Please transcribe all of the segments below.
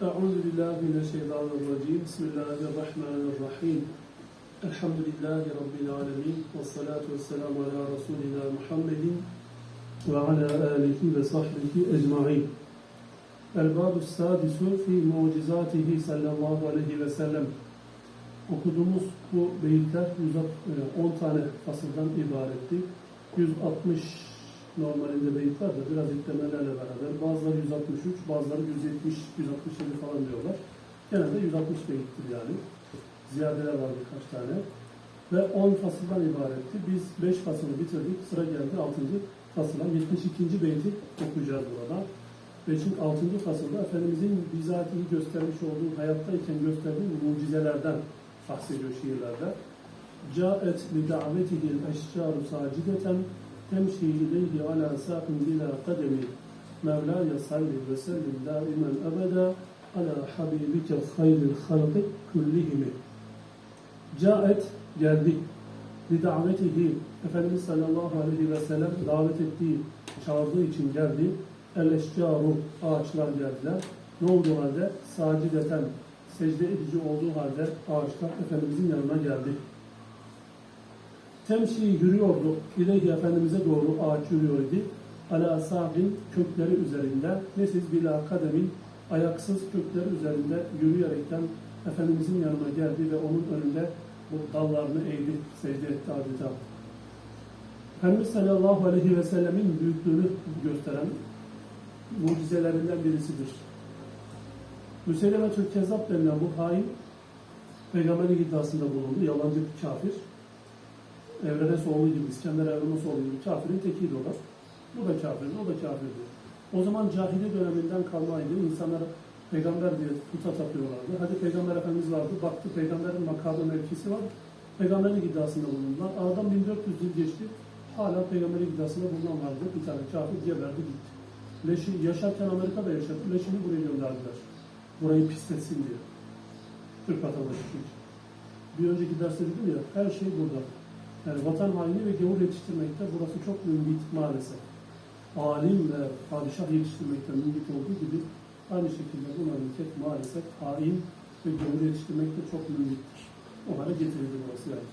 أعوذ بالله من الشيطان الرجيم بسم الله الرحمن الرحيم الحمد لله رب العالمين والصلاة والسلام على رسولنا محمد وعلى آله وصحبه أجمعين الباب السادس في معجزاته صلى الله عليه وسلم Okuduğumuz bu beyitler 110 tane fasıldan ibaretti. 160 normalinde beyit var da biraz eklemelerle beraber. Bazıları 163, bazıları 170, 167 falan diyorlar. Genelde 160 beyittir yani. Ziyadeler var birkaç tane. Ve 10 fasıldan ibaretti. Biz 5 fasılı bitirdik. Sıra geldi 6. fasıla. 72. beyti okuyacağız burada. 5. 6. fasılda Efendimizin bizatihi göstermiş olduğu, hayattayken gösterdiği mucizelerden bahsediyor şiirlerde. Câet li davetihil eşcâru sâcideten ileyhi alâ sâkın bilâ kademi Mevlâye salli ve sellim dâimen ebedâ alâ habibike hayril halkı küllihimi Câet geldi li davetihi Efendimiz sallallahu aleyhi ve sellem davet ettiği, çağırdığı için geldi. El eşcaru ağaçlar geldiler. Ne oldu halde? Sacideten secde edici olduğu halde ağaçlar Efendimizin yanına geldi. Temşi yürüyordu. İleyhi Efendimiz'e doğru ağaç yürüyor idi. Ala sabin kökleri üzerinde ve siz bila kademin ayaksız kökleri üzerinde yürüyerekten Efendimizin yanına geldi ve onun önünde bu dallarını eğdi, secde etti adeta. Efendimiz sallallahu aleyhi ve sellemin büyüklüğünü gösteren mucizelerinden birisidir. Müseyleme Türk Kezzap denilen bu hain peygamberlik iddiasında bulundu. Yalancı bir kafir. Evrenesoğlu gibi, İskender Evrenesoğlu gibi kafirin tekiydi o. Bu da kafirdi, o da kafirdi. O zaman cahili döneminden kalmaydı. İnsanlar peygamber diye puta tapıyorlardı. Hadi peygamber efendimiz vardı. Baktı peygamberin makamı mevkisi var. Peygamberlik iddiasında bulundular. Aradan 1400 yıl geçti. Hala peygamberlik iddiasında bulunan vardı. Bir tane kafir geberdi gitti. Leşi, yaşarken Amerika'da yaşadı. Leşini buraya gönderdiler. Burayı pisletsin diye. Türk vatandaşı çünkü. Bir önceki derste dedim ya, her şey burada. Yani vatan haini ve gavur yetiştirmekte burası çok mümbit maalesef. Alim ve padişah yetiştirmekte mümbit olduğu gibi aynı şekilde bu memleket maalesef hain ve gavur yetiştirmekte çok mümbittir. O hale getirildi burası yani.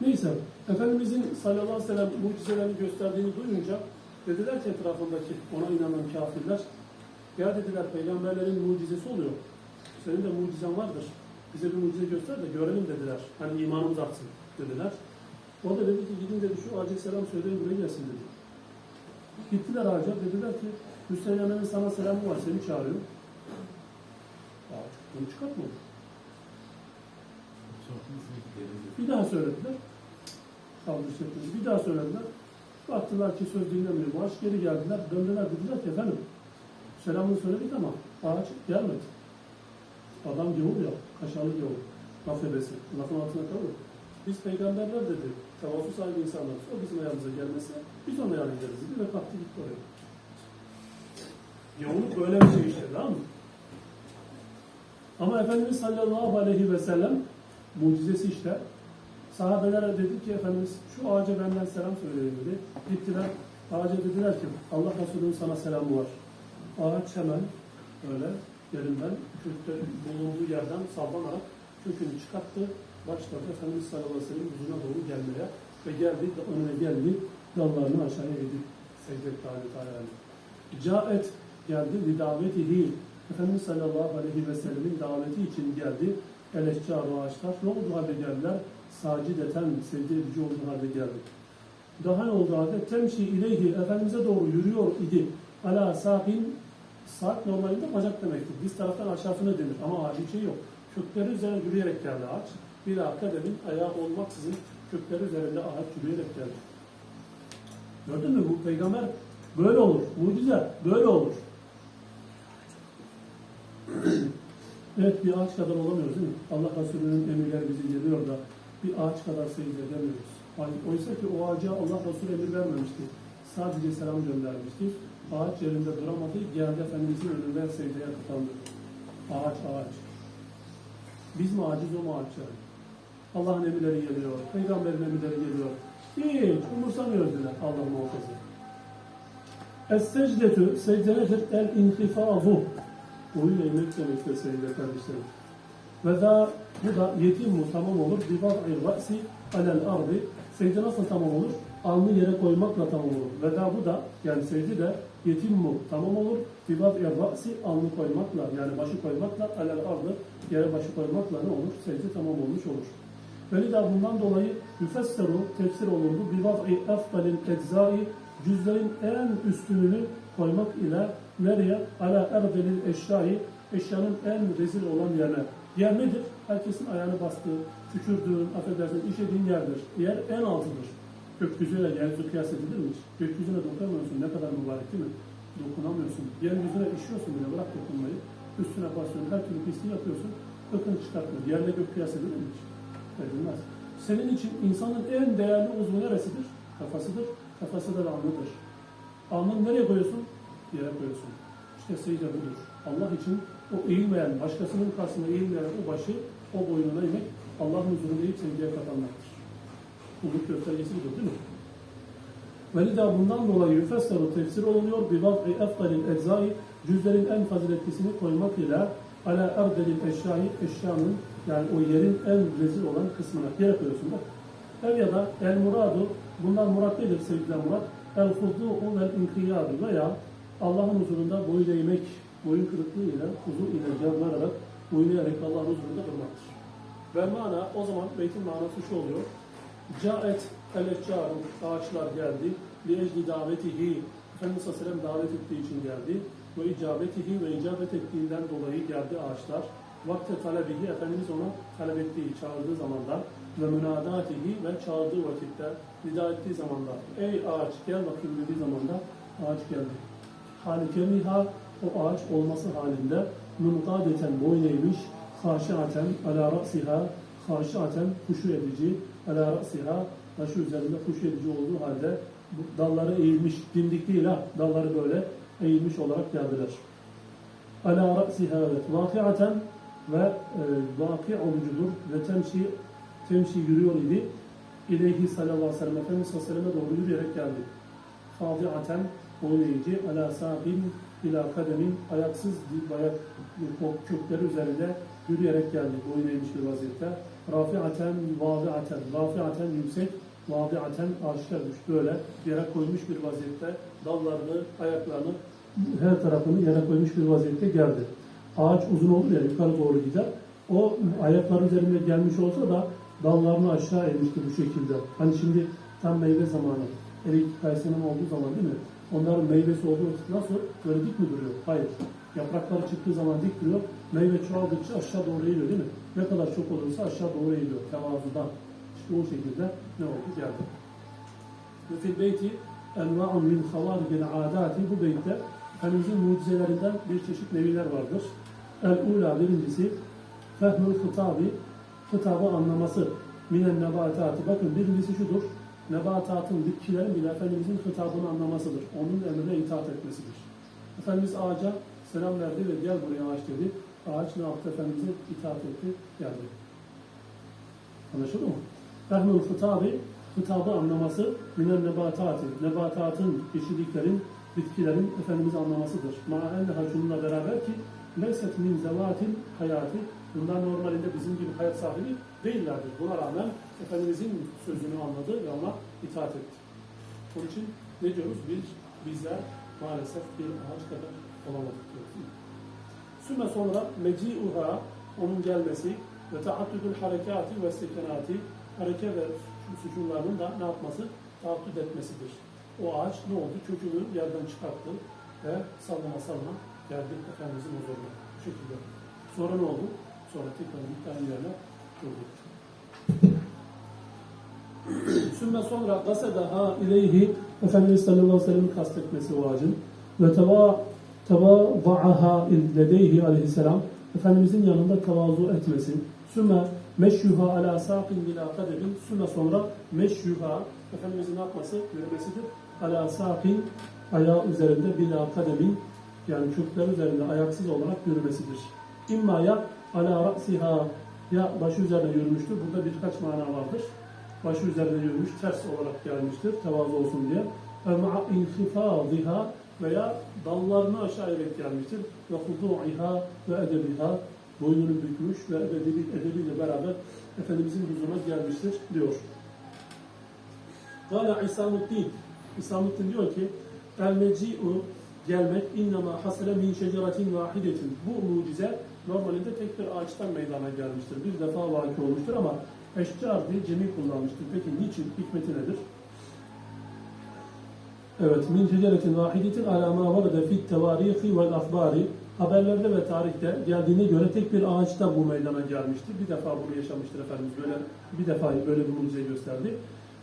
Neyse, Efendimizin sallallahu aleyhi ve sellem mucizelerini gösterdiğini duyunca dediler ki etrafındaki ona inanan kafirler ya dediler peygamberlerin mucizesi oluyor. Senin de mucizen vardır. Bize bir mucize göster de görelim dediler. Hani imanımız artsın dediler. O da dedi ki gidin dedi şu ağaca selam söyleyin buraya gelsin dedi. Gittiler ağaca dediler ki Müslümanların sana selamı var seni çağırıyor. Ağaç bunu çıkartma. Bir daha söylediler. Kaldırış etmedi. Bir daha söylediler. Baktılar ki söz dinlemiyor. Bu ağaç geri geldiler. Döndüler dediler ki efendim selamını söyledik ama ağaç gelmedi. Adam gavur ya, kaşarlı gavur. Laf ebesi. Lafın altına kalır. Biz peygamberler dedi. Tevafu sahibi insanlarız. O bizim ayağımıza gelmesi biz ona yardım ederiz dedi ve kalktı gitti oraya. Gavurluk böyle bir şey işte tamam mı? Ama Efendimiz sallallahu aleyhi ve sellem mucizesi işte. Sahabelere dedi ki Efendimiz şu ağaca benden selam söyleyin dedi. Gittiler. Ağaca dediler ki Allah Resulü'nün sana selamı var. Ağaç hemen öyle yerinden bulunduğu yerden sallanarak kökünü çıkarttı. Başladı Efendimiz sallallahu aleyhi ve sellem doğru gelmeye ve geldi önüne geldi dallarını aşağıya eğdi. Secde etti adeta yani. Caet geldi li davetihi. Efendimiz sallallahu aleyhi ve sellemin daveti için geldi. Eleşcaru ağaçlar. Ne oldu halde geldiler? Sacideten secde edici olduğu halde geldi. Daha ne oldu halde? Temşi ileyhi. Efendimiz'e doğru yürüyor idi. Ala sakin Saat normalinde bacak demektir. Biz taraftan aşağısına denir ama ağacın şey yok. Kökleri üzerine yürüyerek geldi ağaç. Bir akademin ayağı olmaksızın kökleri üzerinde ağaç yürüyerek geldi. Gördün mü bu peygamber böyle olur. Mucize böyle olur. evet bir ağaç kadar olamıyoruz değil mi? Allah Resulü'nün emirleri bizi geliyor da bir ağaç kadar secde edemiyoruz. Oysa ki o ağaca Allah Resulü emir vermemişti. Sadece selam göndermişti. Ağaç yerinde duramadı. Geldi Efendimizin önünden secdeye kapandı. Ağaç ağaç. Biz mi aciz o mu ağaç yani? Allah'ın emirleri geliyor. Peygamberin emirleri geliyor. Hiç umursamıyoruz bile Allah muhafaza. Es-secdetü secde nedir? El inhifazu. boyun eğmek demektir sevgili kardeşlerim. Ve da bu da yetim tamam olur. Bir vad'i ra'si alel ardı. Secde nasıl tamam olur? Alnı yere koymakla tamam olur. Ve da bu da yani secde de yetim mu tamam olur. Bir vad'i ra'si alnı koymakla yani başı koymakla alel ardı yere başı koymakla ne olur? Secde tamam olmuş olur. Velida bundan dolayı müfesseru tefsir olundu. Bir vad'i efdalil eczai cüzlerin en üstününü koymak ile nereye? Ala erdelil eşyayı eşyanın en rezil olan yerine. Yer nedir? Herkesin ayağını bastığı, tükürdüğün, affedersin, işediğin yerdir. Yer en altıdır. Gökyüzüyle yeryüzü kıyas edilir mi? Gökyüzüne dokunamıyorsun. Ne kadar mübarek değil mi? Dokunamıyorsun. Yeryüzüne işiyorsun bile bırak dokunmayı. Üstüne basıyorsun. Her türlü pisliği yapıyorsun. Bakın çıkartmıyor. Yerle gök kıyas edilir mi? Edilmez. Senin için insanın en değerli uzvu neresidir? Kafasıdır. Kafası da alnıdır. Alnını nereye koyuyorsun? Yere koyuyorsun. İşte secde budur. Allah için o eğilmeyen, başkasının karşısında eğilmeyen o başı, o boynuna eğmek, Allah'ın huzurunda eğip secdeye kapanmaktır. Kulluk göstergesi budur değil mi? Velida bundan dolayı yüfesseru tefsir olunuyor. Bir vak'i eftalil eczai cüzlerin en faziletlisini koymak ile ala erdelil eşyayı eşyanın yani o yerin en rezil olan kısmına yere koyuyorsun bak. Ev ya da el muradu bundan murat nedir sevgili murat? El hudu'u vel inkiyadu veya Allah'ın huzurunda boyun eğmek, boyun kırıklığı ile huzur ile canlanarak boyun eğerek Allah'ın huzurunda durmaktır. Ve mana o zaman beytin manası şu oluyor. Caet el-eşcaru ağaçlar geldi. Li ecli davetihi Efendimiz Aleyhisselam davet ettiği için geldi. Ve icabetihi ve icabet ettiğinden dolayı geldi ağaçlar. Vakte talebihi Efendimiz onu talep ettiği, çağırdığı zamanda ve münadatihi ve çağırdığı vakitte nida ettiği zamanda ey ağaç gel bakayım dediği zamanda ağaç geldi. Halikemiha o ağaç olması halinde munqadeten boyun eğmiş, haşiaten ala ra'siha, haşiaten huşu edici, ala ra'siha, başı üzerinde huşu edici olduğu halde dalları eğilmiş, dimdik değil ha, dalları böyle eğilmiş olarak geldiler. Ala ra'siha evet, vakiaten ve e, vaki olucudur ve temşi, temşi yürüyor idi. İleyhi sallallahu aleyhi ve sellem, Efendimiz sallallahu aleyhi ve selleme doğru yürüyerek geldi. Fadiaten boyun eğici, ala sahibin ila kademin ayaksız ayak kökleri üzerinde yürüyerek geldi. Boyun eğmiş bir vaziyette. Rafiaten, vadiaten, rafiaten yüksek, vadiaten aşağı düş. Böyle yere koymuş bir vaziyette dallarını, ayaklarını, her tarafını yere koymuş bir vaziyette geldi. Ağaç uzun olur ya yukarı doğru gider. O ayakları üzerinde gelmiş olsa da dallarını aşağı eğmişti bu şekilde. Hani şimdi tam meyve zamanı. Erik kayısının olduğu zaman değil mi? Onların meyvesi olduğu nasıl? Böyle dik mi duruyor? Hayır. Yaprakları çıktığı zaman dik duruyor. Meyve çoğaldıkça aşağı doğru eğiliyor değil mi? Ne kadar çok olursa aşağı doğru eğiliyor. Tevazudan. İşte o şekilde ne oldu? Geldi. Ve fil beyti enva'un min havarigil adati bu beytte Efendimizin mucizelerinden bir çeşit neviler vardır. El-ula birincisi fehmül hitabi hitabı anlaması minen nebatati. Bakın birincisi şudur. Nebatatın, bitkilerin bile Efendimizin hitabını anlamasıdır. Onun emrine itaat etmesidir. Efendimiz ağaca selam verdi ve gel buraya ağaç dedi. Ağaç ne yaptı? Efendimiz'e itaat etti, geldi. Anlaşıldı mı? Fehmül hitabi, hitabı anlaması minen nebatati. Nebatatın, yeşilliklerin, bitkilerin Efendimiz'i anlamasıdır. Ma enneha şununla beraber ki leyset min zevatil hayati. Bunlar normalinde bizim gibi hayat sahibi değillerdir. Buna rağmen Efendimizin sözünü anladı ve ona itaat etti. Onun için ne diyoruz? Biz, bizler maalesef bir ağaç kadar olamadık diyoruz. Sümme sonra meci'uha, onun gelmesi ve taaddüdül harekati ve sekenati, hareket ve sükunlarının da ne yapması? Taaddüd etmesidir. O ağaç ne oldu? Kökünü yerden çıkarttı ve sallana sallana geldi Efendimizin huzuruna. Bu şekilde. Sonra ne oldu? Sonra tekrar tane yerine durdu. Sümme sonra gasedaha ileyhi Efendimiz sallallahu aleyhi ve sellem'in kastetmesi o ağacın ve teva tevava'aha ledeyhi aleyhisselam Efendimizin yanında tevazu etmesi. Sümme meşyuha ala saqin bila kaderin sümme sonra meşyuha Efendimizin yapması? Yürümesidir. Ala saqin ayağı üzerinde bila kademin yani kökler üzerinde ayaksız olarak yürümesidir. İmma ya ala ra'siha ya başı üzerine yürümüştür. Burada birkaç mana vardır. Başı üzerine yürümüş, ters olarak gelmiştir. Tevazu olsun diye. Ve ma'a inhifadiha veya dallarını aşağı eğerek gelmiştir. Ve hudu'iha ve edebiha boynunu bükmüş ve edebi, edebiyle beraber Efendimizin huzuruna gelmiştir diyor. Gala İsamuddin. İsamuddin diyor ki El meci'u gelmek innema hasele min şeceratin vahidetin. Bu mucize normalinde tek bir ağaçtan meydana gelmiştir. Bir defa vaki olmuştur ama eşcar diye cemi kullanmıştır. Peki niçin? Hikmeti nedir? Evet, min şeceretin vahidetin ala ma varada fit tevarihi vel ahbari haberlerde ve tarihte geldiğine göre tek bir ağaçta bu meydana gelmiştir. Bir defa bunu yaşamıştır Efendimiz. Böyle bir defa böyle bir mucize gösterdi.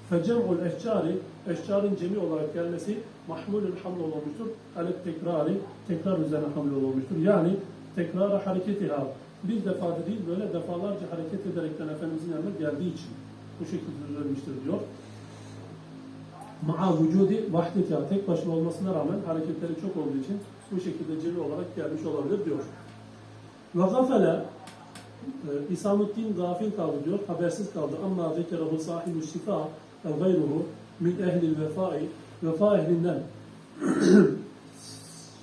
Fecem'ul eşcari, eşcarın cemi olarak gelmesi mahmulün hamle olmuştur. Alet tekrari, tekrar üzerine hamle olmuştur. Yani tekrara hareketiha. Bir defa değil böyle defalarca hareket ederekten Efendimizin yanına geldiği için bu şekilde düzelmiştir diyor. Ma'a vücudi vahdetiha. Tek başına olmasına rağmen hareketleri çok olduğu için bu şekilde cemi olarak gelmiş olabilir diyor. Ve gafele e, İsamuddin gafil kaldı diyor, habersiz kaldı. Amma zekerahu sahibu şifa ve gayruhu min ehlil vefai vefa ehlinden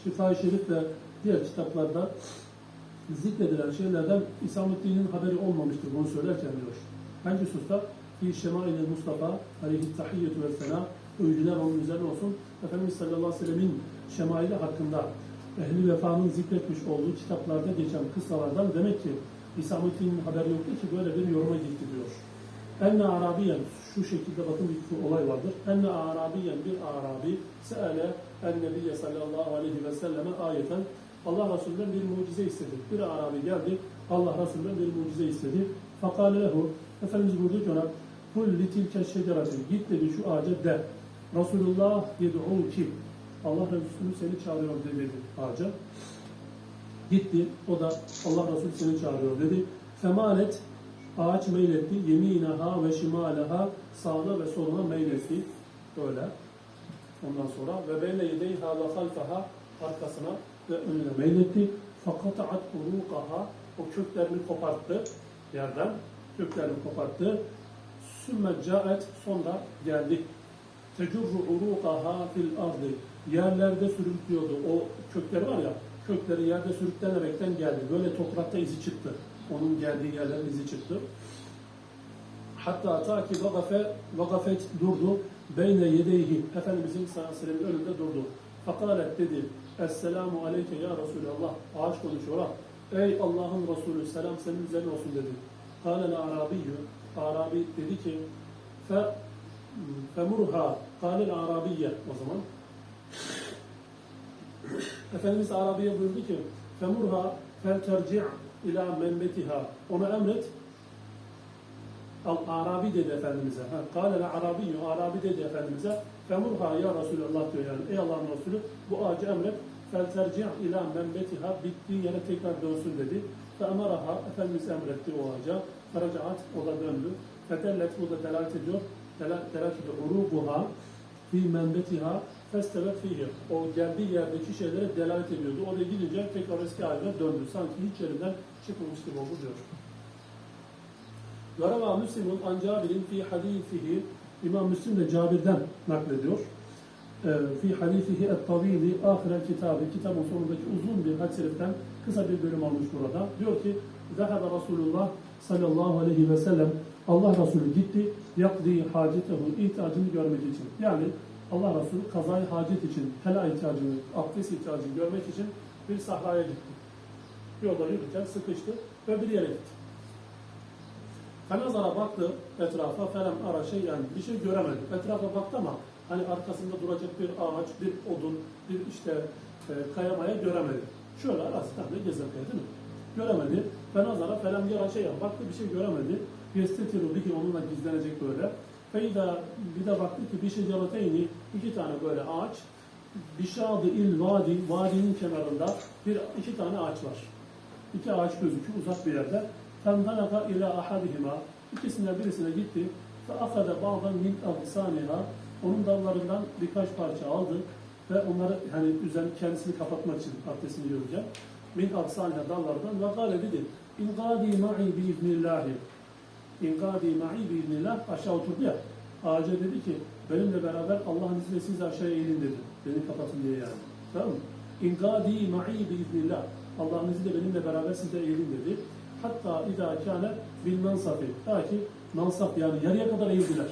Şifa-i Şerif ve diğer kitaplarda zikredilen şeylerden İsamuddin'in haberi olmamıştır bunu söylerken diyor. Hangi hususta? Fi şemail Mustafa aleyhi tahiyyetü ve sena övgüler onun üzerine olsun. Efendimiz sallallahu aleyhi ve sellemin şemaili hakkında ehli vefanın zikretmiş olduğu kitaplarda geçen kıssalardan demek ki İsamuddin'in haberi yoktu ki böyle bir yoruma gitti diyor. Enne Arabiyen şu şekilde bakın bir olay vardır. Enne Arabiyen bir Arabi seale en Nebiye sallallahu aleyhi ve selleme ayeten Allah Resulü'nden bir mucize istedi. Bir Arabi geldi. Allah Resulü'nden bir mucize istedi. Fakale lehu Efendimiz buyurdu ki ona Kul litilke şeceratin Git dedi şu ağaca de. Resulullah yed'uki Allah Resulü seni çağırıyor dedi ağaca. Gitti. O da Allah Resulü seni çağırıyor dedi. Femalet ağaç meyletti. Yeminaha ve şimalaha sağına ve soluna meyletti. Böyle. Ondan sonra ve beyne yedeyha ve halfaha arkasına ve önüne meyletti. Fakataat urukaha o köklerini koparttı yerden. Köklerini koparttı. Sümme caet sonra geldi. Tecurru urukaha fil ardı. Yerlerde sürüklüyordu. O kökleri var ya, kökleri yerde sürüklenerekten geldi. Böyle toprakta izi çıktı. Onun geldiği yerlerin izi çıktı. Hatta ta ki vagafe, vagafet durdu. Beyne yedeyhi. Efendimizin sallallahu aleyhi önünde durdu. Fakalet dedi. Esselamu aleyke ya Resulallah. Ağaç konuşuyor. Ey Allah'ın Resulü selam senin üzerine olsun dedi. Kâlel Arabiyyü. Arabi dedi ki fe femurha kâlel Arabiyye o zaman. Efendimiz Arabiye buyurdu ki femurha fel terci' ila membetiha. Ona emret Al Arabi dedi Efendimiz'e. Kâlel Arabiyyü. Arabi dedi Efendimiz'e. Femurha ya Resulallah diyor yani. Ey Allah'ın Resulü bu ağacı emret. Fel terci' ila membetiha. Bittiği yere tekrar dönsün dedi. Fe emaraha. Efendimiz emretti o ağaca. Feracaat. O da döndü. Fetellet. Bu da delalet ediyor. Delalet ediyor. Urubuha. Fi membetiha. Festevet fihi. O geldiği yerdeki şeylere delalet ediyordu. Oraya gidince tekrar eski haline döndü. Sanki hiç yerinden çıkmamış gibi oldu diyor. Garava Müslim'in an Cabir'in fi hadisihi İmam Müslim de Cabir'den naklediyor. Ee, Fi hadisihi et-tavili ahirel kitabı kitabın sonundaki uzun bir şeriften kısa bir bölüm almış burada. Diyor ki Zehebe Resulullah sallallahu aleyhi ve sellem Allah Resulü gitti yakdi hacetehu ihtiyacını görmek için. Yani Allah Resulü kazayı hacet için, helal ihtiyacını, abdest ihtiyacını görmek için bir sahraya gitti. Yolda yürürken sıkıştı ve bir yere gitti. Fenazara baktı etrafa felem ara şey yani bir şey göremedi. Etrafa baktı ama hani arkasında duracak bir ağaç, bir odun, bir işte e, kayamaya göremedi. Şöyle arasından da gezerken değil mi? Göremedi. Fenazara felem yara şey yani baktı bir şey göremedi yestetiriyordu ki onunla gizlenecek böyle. Feyda bir de baktı ki bir şecerateyni iki tane böyle ağaç. Bişadı şey il vadi, vadinin kenarında bir iki tane ağaç var. İki ağaç gözüküyor uzak bir yerde. Fendalaka ila ahadihima. İkisinden birisine gitti. Ve akada bağdan min avsaniha. Onun dallarından birkaç parça aldı. Ve onları hani üzerini kendisini kapatmak için abdestini görürken. Min avsaniha dallardan. Ve gale dedi. İngadi ma'i bi gadi ma'i biiznillah aşağı oturdu ya. Ağaca dedi ki benimle beraber Allah'ın izniyle siz aşağıya eğilin dedi. Beni kapatın diye yani. Tamam mı? İngadi ma'i biiznillah. Allah'ın izniyle benimle beraber siz de eğilin dedi. Hatta idâ kâne bil mensafi. Ta ki mansap yani yarıya kadar eğildiler.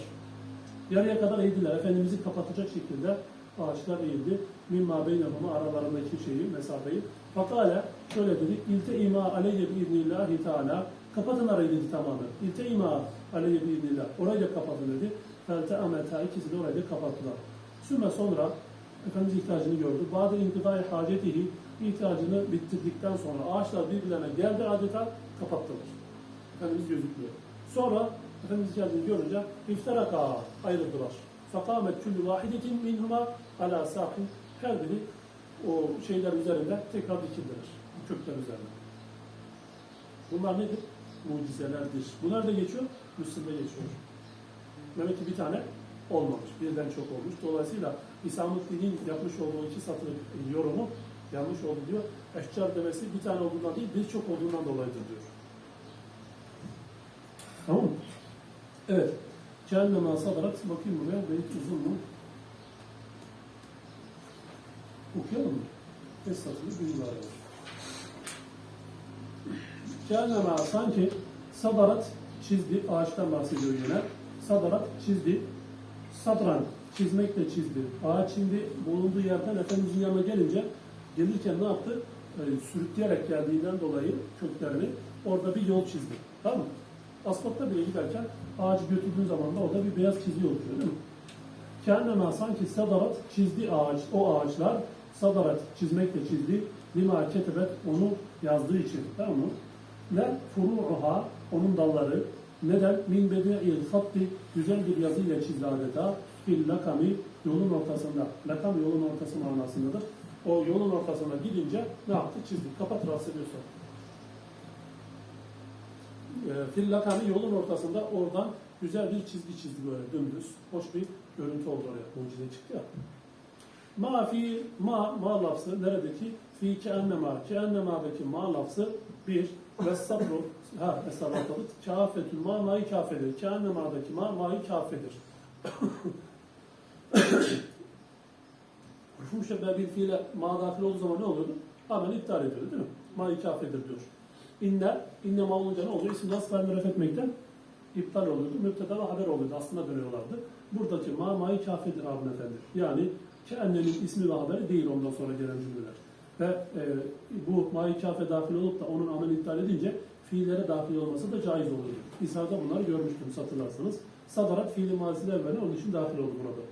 Yarıya kadar eğildiler. Efendimiz'i kapatacak şekilde ağaçlar eğildi. Mimma beynehuma aralarındaki şeyi, mesafeyi. Fakale şöyle dedi. İlte ima aleyye biiznillâhi teâlâ. Kapatın arayı dedi tamamen. İlte ima aleyye biiznillah. Orayı da kapatın dedi. Felte ameta ikisi de orayı da kapattılar. Sümme sonra Efendimiz ihtiyacını gördü. Bazı inkıdai hacetihi ihtiyacını bitirdikten sonra ağaçlar birbirlerine geldi adeta kapattılar. Efendimiz gözükmüyor. Sonra Efendimiz geldiğini görünce iftaraka ayrıldılar. Fakamet küllü vahidetin minhuma ala sahin her biri o şeyler üzerinde tekrar dikildiler. Kökler üzerinde. Bunlar nedir? Mucizelerdir. Bunlar da geçiyor, Müslim'de geçiyor. Demek ki bir tane olmamış, birden çok olmuş. Dolayısıyla İslamüddin'in yapmış olduğu iki satırlık yorumu yanlış oldu diyor. Eşcar demesi bir tane olduğundan değil, birçok olduğundan dolayıdır diyor. Tamam mı? Evet. Cehenneme sadarat, bakayım buraya, beyt uzun mu? Okuyalım mı? Satırlık bir var. Cehenneme sanki sadarat çizdi, ağaçtan bahsediyor yine. Sadarat çizdi, sadran çizmekle çizdi. Ağaç şimdi bulunduğu yerden Efendimizin yanına gelince gelirken ne yaptı? Ee, sürükleyerek geldiğinden dolayı köklerini orada bir yol çizdi. Tamam mı? Asfaltta bile giderken ağacı götürdüğün zaman da orada bir beyaz çizgi oluşuyor değil mi? Kendime sanki sadarat çizdi ağaç, o ağaçlar sadarat çizmekle çizdi. Lima ketebet onu yazdığı için. Tamam mı? Ne furu'uha onun dalları neden min bedi'il hatti güzel bir yazıyla çizdi adeta fil lakami yolun ortasında. Lakam yolun ortası manasındadır. O yolun ortasına gidince ne yaptı? Çizdi. Kapat rahatsız ediyorsa. E, fil lakami yolun ortasında oradan güzel bir çizgi çizdi böyle dümdüz. Hoş bir görüntü oldu oraya. Mucize çıktı ya. Ma fi ma ma lafzı neredeki fi keennema keennema'daki ma lafzı bir ve sabru ha esaratalık kafetül ma ma'yı kafedir. Keennema'daki ma ma'yı kafedir. Şu müşebbeh bir fiile ma dahil olduğu zaman ne oluyordu? Hemen iptal ediyordu değil mi? Ma'yı kafedir diyor. İnne, inne ma olunca ne oluyor? İsim nasıl verme ref etmekten iptal oluyordu. Müpteda ve haber oluyordu. Aslında dönüyorlardı. Buradaki ma ma'yı kafedir abim efendi. Yani Keanne'nin ismi ve haberi değil ondan sonra gelen cümleler. Ve e, bu ma'yı kafe dahil olup da onun amelini iptal edince fiillere dahil olması da caiz oluyor. İsa'da bunları görmüştüm hatırlarsanız. Sadarat fiili mazisi evveli onun için dahil oldu burada.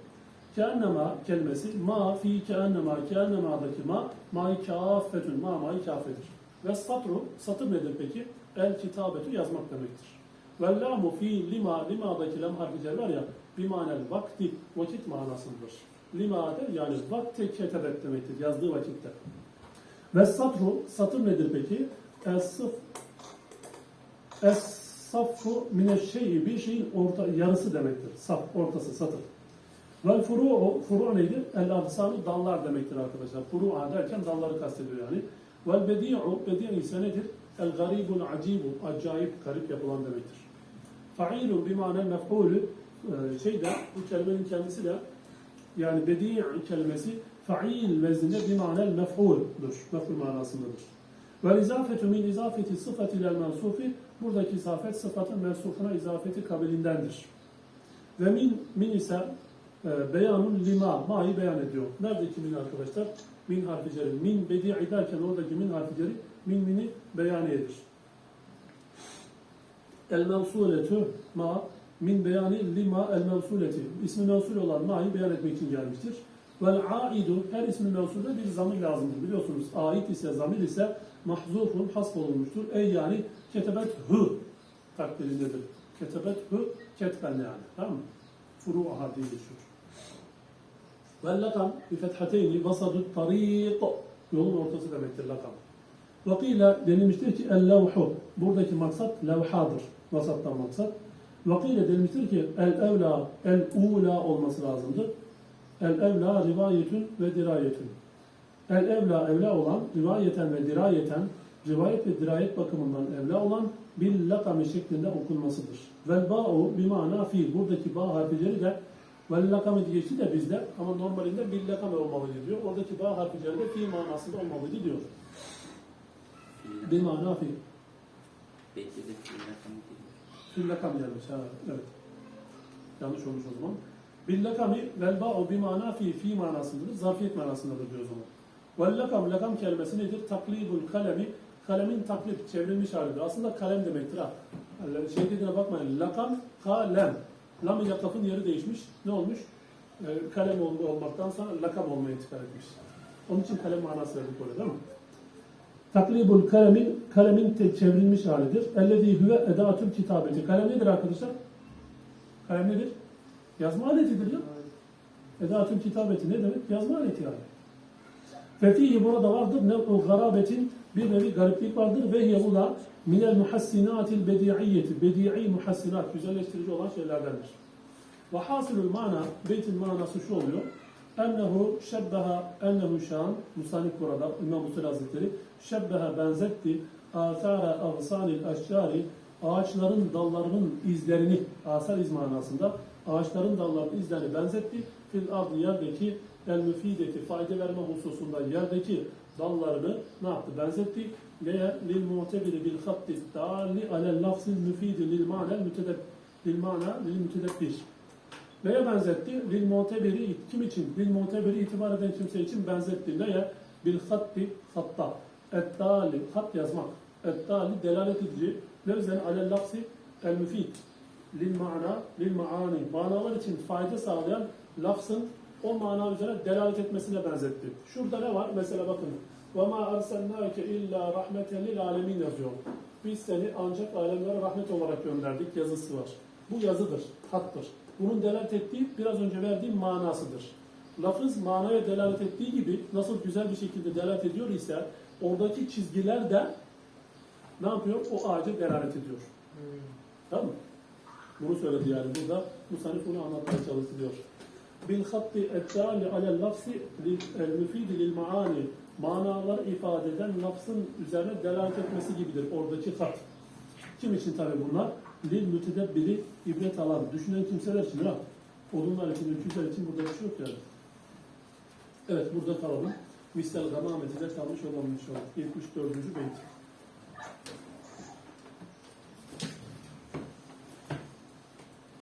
Keannema kelimesi ma fi keannema keannema'daki ma ma'yı kafetün ma ma'yı kafedir. Ve satru satır nedir peki? El kitabetü yazmak demektir. Ve lamu fi lima lima'daki lam harfi var ya bir manel vakti vakit manasındır. Lima'da yani vakti ketebet demektir yazdığı vakitte. Ve satru satır nedir peki? Es-sıf Es-saffu mineşşey'i bir şeyin orta, yarısı demektir. Saf, ortası, satır. Vel furu'u, furu neydi? El absanu dallar demektir arkadaşlar. Furu'a derken dalları kastediyor yani. Vel bedi'u, bedi' ise nedir? El garibul acibu, acayip, garip yapılan demektir. Fa'ilun bimanen mef'ulü, e, şeyde, bu kelimenin kendisi de yani bedi' kelimesi fa'il vezninde bimanel mef'uldur. Mef'ul manasındadır. Ve izafetü min izafeti sıfat ile mensufi buradaki izafet sıfatın mensufuna izafeti kabilindendir. Ve min, min ise e, beyanun lima, ma'yı beyan ediyor. Neredeki min arkadaşlar? Min harfi ceri. Min bedi'i derken oradaki min harfi ceri min mini beyaniyedir. El mevsuletü ma min beyani lima el mevsuleti. İsmi mevsul olan ma'yı beyan etmek için gelmiştir. Vel aidu her ismi mevsulde bir zamir lazımdır. Biliyorsunuz ait ise zamir ise mahzufun hasf olunmuştur. Ey yani ketebet hı takdirindedir. Ketebet hı ketben yani. Tamam mı? Furu'aha diye geçiyor. Vel lakam bi fethateyni vasadut tariq yolun ortası demektir lakam. Vakile denilmiştir ki el levhu buradaki maksat levhadır. Vasattan maksat. Vakile denilmiştir ki el evla el ula olması lazımdır. El evla rivayetün ve dirayetün. El evla evla olan rivayeten ve dirayeten rivayet ve dirayet bakımından evla olan bil lakami şeklinde okunmasıdır. Vel ba'u bimana fi buradaki ba harfleri de Vel lakame diye geçti de bizde ama normalinde bil lakame olmalıydı diyor. Oradaki ba harfi üzerinde fi manasında olmalıydı diyor. Bir mana fi. Bekle de fiil rakamı değil. Fil lakam gelmiş. Ha, evet. Yanlış olmuş o zaman. Bil lakami vel ba'u bi mana fi manasındadır. Zarfiyet manasındadır diyor o zaman. Vel lakam lakam kelimesi nedir? Taklibul kalemi kalemin taklip çevrilmiş halidir. Aslında kalem demektir ha. Şey dediğine bakmayın. Lakam kalem. Lam ile kafın yeri değişmiş. Ne olmuş? Ee, kalem ol- olmaktan sonra lakam olmaya intikal etmiş. Onun için kalem manası verdik orada değil mi? Taklibul kalemin, kalemin te- çevrilmiş halidir. Ellezî huve edatül kitabeti. Kalem nedir arkadaşlar? Kalem nedir? Yazma aletidir ya. Edatül kitabeti ne demek? Yazma aleti yani. Ve fihi burada vardır ne o garabetin bir nevi gariplik vardır ve hiye bu da minel muhassinatil bedi'iyyeti. Bedi'i muhassinat, güzelleştirici olan şeylerdendir. Ve hasılül mana, beytin manası şu oluyor. Ennehu şebbeha, ennehu şan, Musanif burada, İmam Musul Hazretleri, şebbeha benzetti, âthâra avsanil eşcari, ağaçların dallarının izlerini, asar iz manasında, ağaçların dallarının izlerini benzetti. Fil ardı yerdeki el müfideti, fayda verme hususunda yerdeki dallarını ne yaptı? Benzetti. Neye? Lil mu'tebiri bil hatti dali alel lafzil müfidi lil ma'nel mütedeb lil ma'na lil mütedebbir. Neye benzetti? Lil mu'tebiri kim için? Lil mu'tebiri itibar eden kimse için benzetti. Neye? Bil hatti hatta. Ettali hat yazmak. Ettali delalet edici. Ne üzerine alel lafzi el müfid Lil ma'na lil ma'ani. Manalar için fayda sağlayan lafzın o mana üzerine delalet etmesine benzetti. Şurada ne var? Mesela bakın. وَمَا أَرْسَلْنَاكَ اِلَّا رَحْمَةً لِلْعَالَمِينَ yazıyor. Biz seni ancak alemlere rahmet olarak gönderdik yazısı var. Bu yazıdır, hattır. Bunun delalet ettiği biraz önce verdiğim manasıdır. Lafız manaya delalet ettiği gibi nasıl güzel bir şekilde delalet ediyor ise oradaki çizgiler de ne yapıyor? O ağaca delalet ediyor. Tamam mı? Bunu söyledi yani burada Musanif bunu anlatmaya çalıştı diyor. Bil hatti ettali alel lafzi el müfidi lil maani manaları ifade eden lafzın üzerine delalet etmesi gibidir oradaki hat. Kim için tabi bunlar? Lil mütedebbiri ibret alan, düşünen kimseler için ha. Odunlar için, öküzler için burada bir şey yok yani. Evet burada kalalım. Misal gamameti de kalmış olan şey. 74. beyt.